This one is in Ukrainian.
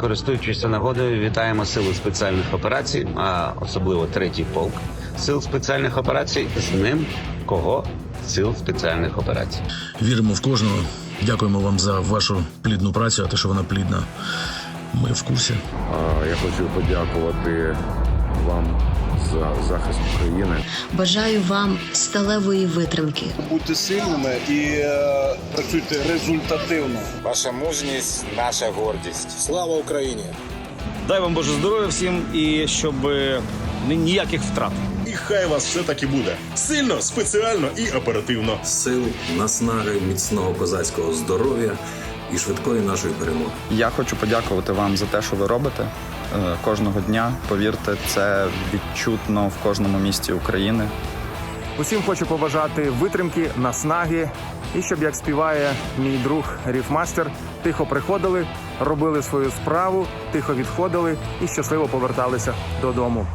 Користуючись нагодою, вітаємо сили спеціальних операцій, а особливо третій полк сил спеціальних операцій. З ним кого сил спеціальних операцій. Віримо в кожного. Дякуємо вам за вашу плідну працю, а те, що вона плідна. Ми в курсі. А, Я хочу подякувати вам за захист України. Бажаю вам сталевої витримки, Будьте сильними і е, працюйте результативно. Ваша мужність, наша гордість. Слава Україні! Дай вам Боже здоров'я всім і щоб е, ніяких втрат. І хай вас все таки буде сильно, спеціально і оперативно. сил, наснаги, міцного козацького здоров'я і швидкої нашої перемоги. Я хочу подякувати вам за те, що ви робите е, кожного дня. Повірте, це відчутно в кожному місті України. Усім хочу побажати витримки, наснаги, і щоб, як співає мій друг Ріфмастер, тихо приходили, робили свою справу, тихо відходили і щасливо поверталися додому.